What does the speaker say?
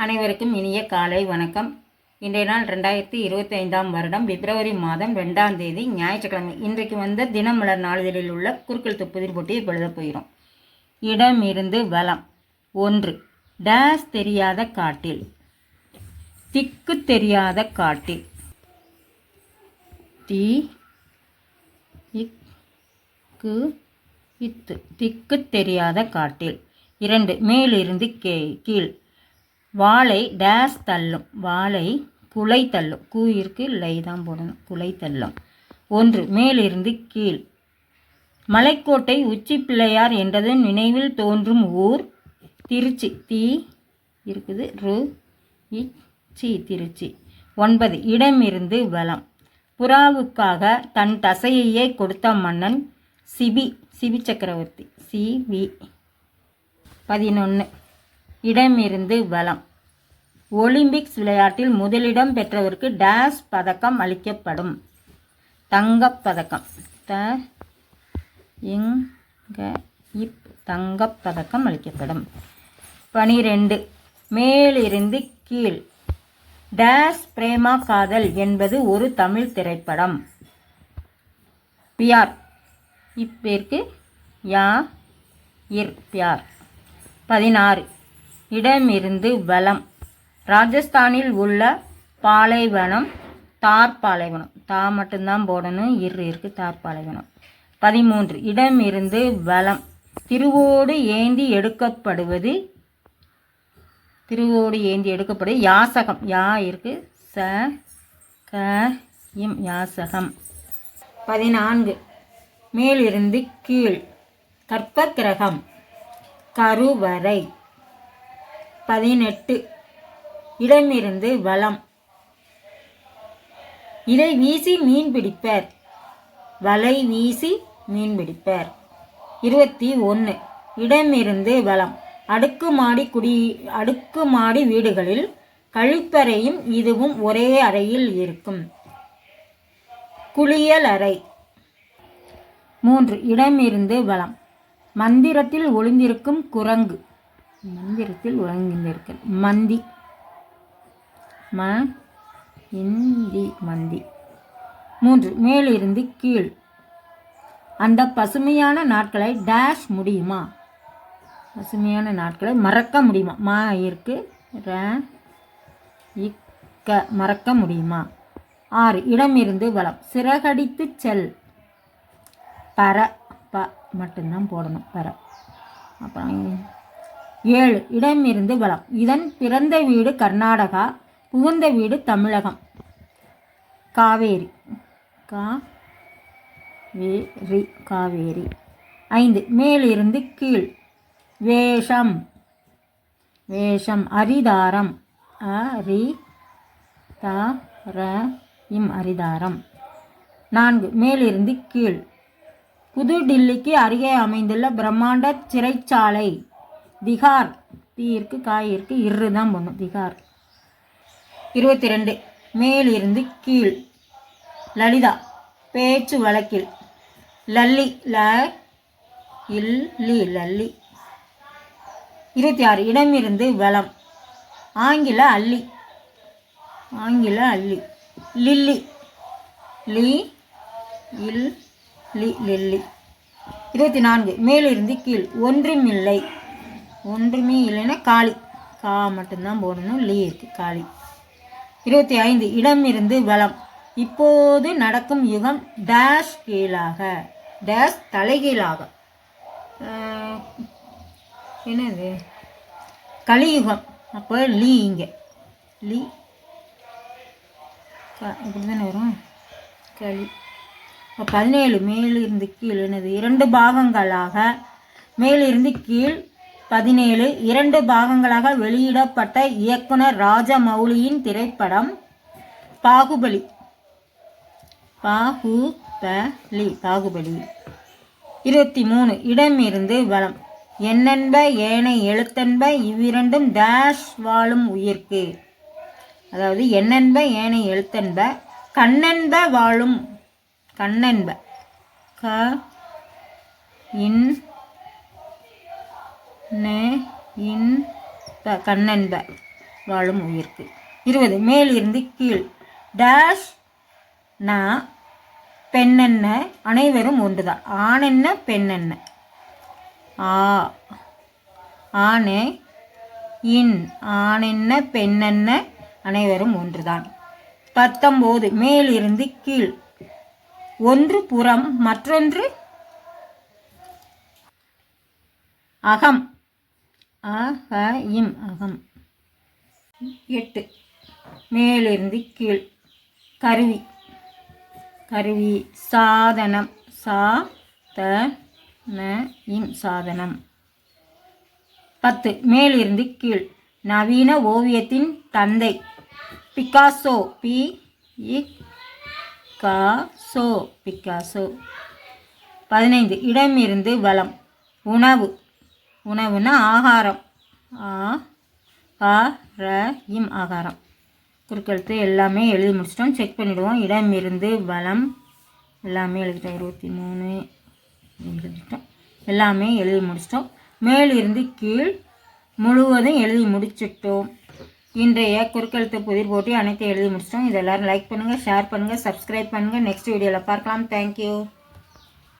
அனைவருக்கும் இனிய காலை வணக்கம். இன்றைய நாள் ரெண்டாயிரத்தி இருபத்தி ஐந்தாம் வருடம் பிப்ரவரி மாதம் ரெண்டாம் தேதி ஞாயிற்றுக்கிழமை. இன்றைக்கு வந்த தினமலர் நாளிதழில் உள்ள குறுக்கெழுத்து புதிர் போட்டியை எழுதப் போகிறோம். இடம் இருந்து வளம் ஒன்று. டேஸ் தெரியாத காட்டில். திக்கு தெரியாத காட்டில். தி. இக்கு இத்து. திக்கு தெரியாத காட்டில். இரண்டு. மேலிருந்து கே. கீழ். வாழை டேஸ் தள்ளும். வாழை குலை தள்ளும். கூயிற்கு லை தான் போடணும். குலை தள்ளும். ஒன்று மேலிருந்து கீழ். மலைக்கோட்டை உச்சி பிள்ளையார் என்றது நினைவில் தோன்றும் ஊர். திருச்சி தீ இருக்குது ரு சி திருச்சி. ஒன்பது இடமிருந்து வளம் புறாவுக்காக தன் தசையையே கொடுத்த மன்னன் சிபி சிபி சக்கரவர்த்தி. சிபி பதினொன்று இடமிருந்து வலம் ஒலிம்பிக்ஸ் விளையாட்டில் முதலிடம் பெற்றவருக்கு டேஸ் பதக்கம் அளிக்கப்படும். தங்கப்பதக்கம் த இங்க இப் தங்கப் பதக்கம் அளிக்கப்படும். பனிரெண்டு. மேலிருந்து கீழ். டேஸ் பிரேமா காதல் என்பது ஒரு தமிழ் திரைப்படம். பியார் இப்பேருக்கு யா இர் பியார் பதினாறு. இடமிருந்து வலம். ராஜஸ்தானில் உள்ள பாலைவனம் தார் பாலைவனம். தா மட்டும்தான் போடணும் இரு இருக்கு தார் பாலைவனம். பதிமூன்று இடமிருந்து வலம். திருவோடு ஏந்தி எடுக்கப்படுவது திருவோடு ஏந்தி எடுக்கப்படுவது யாசகம். யா இருக்கு ச க இம் யாசகம். பதினான்கு மேலிருந்து கீழ். கற்ப கிரகம் கருவறை. பதினெட்டு. இடமிருந்து வளம் இலை வீசி மீன் பிடிப்பர். வலை வீசி மீன் பிடிப்பர். இருபத்தி ஒன்று இடமிருந்து வளம் அடுக்குமாடி குடி அடுக்குமாடி வீடுகளில் கழிப்பறையும் இதுவும் ஒரே அறையில் இருக்கும். குளியல் அறை. மூன்று. இடமிருந்து வளம் மந்திரத்தில் ஒளிந்திருக்கும் குரங்கு. மந்திரத்தில் ஒளிந்திருக்க மந்தி. ம இந்தி மந்தி. மூன்று மேலிருந்து கீழ். அந்த பசுமையான நாட்களை டேஷ் முடியுமா? பசுமையான நாட்களை மறக்க முடியுமா? மா இருக்கு. ர இக்க மறக்க முடியுமா? ஆறு இடமிருந்து வளம் சிறகடித்து செல். பர ப மட்டும்தான் போடணும். பர. அப்புறம் ஏழு. இடமிருந்து வளம். இதன் பிறந்த வீடு கர்நாடகா புகுந்த வீடு தமிழகம். காவேரி. கா வேரி காவேரி. ஐந்து. மேலிருந்து கீழ். வேஷம். வேஷம். அரிதாரம். அரி த ர இம் அரிதாரம். நான்கு. மேலிருந்து கீழ். புதுடில்லிக்கு அருகே அமைந்துள்ள பிரம்மாண்ட சிறைச்சாலை. திகார். தீயிற்கு காயிற்கு இரு தான் பண்ணும் திகார். இருபத்தி ரெண்டு மேலிருந்து கீழ். லலிதா. பேச்சு வழக்கில். லல்லி ல இல்லி லல்லி. இருபத்தி ஆறு இடமிருந்து வளம் ஆங்கில அள்ளி ஆங்கில அள்ளி லில்லி. லி இல் லி லில்லி. இருபத்தி நான்கு மேலிருந்து கீழ். ஒன்றுமில்லை. ஒன்றுமே இல்லைன்னா காளி கா மட்டும்தான் போடணும் லீ இருக்குது காளி இருபத்தி ஐந்து இடமிருந்து வளம். இப்போது நடக்கும் யுகம் டேஷ் கீழாக. டேஷ் தலைகீழாக. என்னது? கலியுகம். அப்போ லீ இங்கே. லீ. இப்படி தானே வரும்? களி இப்போ பதினேழு மேலிருந்து கீழ். என்னது? இரண்டு பாகங்களாக. மேலிருந்து கீழ் பதினேழு இரண்டு பாகங்களாக வெளியிடப்பட்ட இயக்குனர் ராஜமௌலியின் திரைப்படம் பாகுபலி. பாகுபலி பாகுபலி. இருபத்தி மூணு இடமிருந்து வளம் எண்ணென்ப ஏனை எழுத்தென்ப இவ்விரண்டும் டேஷ் வாழும் உயிர்க்கு. அதாவது எண்ணென்ப ஏனை எழுத்தென்ப கண்ணென்ப வாழும் கண்ணென்ப. க இன் நே இன் ப கண்ணென்ப வாழும் உயிர்க்கு. இருபது மேலிருந்து கீழ். டேஷ் ந பெண்ணென்ன அனைவரும் ஒன்றுதான். ஆணென்ன பெண்ணென்ன ஆ ஆணே இன் ஆணென்ன பெண்ணென்ன அனைவரும் ஒன்றுதான். பத்தொம்போது மேலிருந்து கீழ். ஒன்று புறம் மற்றொன்று அகம். அக இம் அகம். எட்டு. மேலிருந்து கீழ். கருவி. கருவி சாதனம். சா த ந இம் சாதனம். பத்து. மேலிருந்து கீழ். நவீன ஓவியத்தின் தந்தை. பிகாசோ. பி. காசோ. பிகாசோ. பதினைந்து. இடமிருந்து வளம். உணவு. உணவுனா ஆகாரம். ஆ ஆ ர இம் ஆகாரம். குறுக்கெழுத்து எல்லாமே எழுதி முடிச்சிட்டோம். செக் பண்ணிவிடுவோம் இடமிருந்து பலம் எல்லாமே எழுதிட்டோம். இருபத்தி மூணு எழுதிட்டோம் எல்லாமே எழுதி முடிச்சிட்டோம். மேலிருந்து கீழ் முழுவதும் எழுதி முடிச்சிட்டோம். இன்றைய குறுக்கெழுத்து புதிர் போட்டி அனைத்தையும் எழுதி முடிச்சிட்டோம். இது எல்லோரும் லைக் பண்ணுங்கள் ஷேர் பண்ணுங்கள் சப்ஸ்கிரைப் பண்ணுங்கள் நெக்ஸ்ட் வீடியோவில் பார்க்கலாம். தேங்க்யூ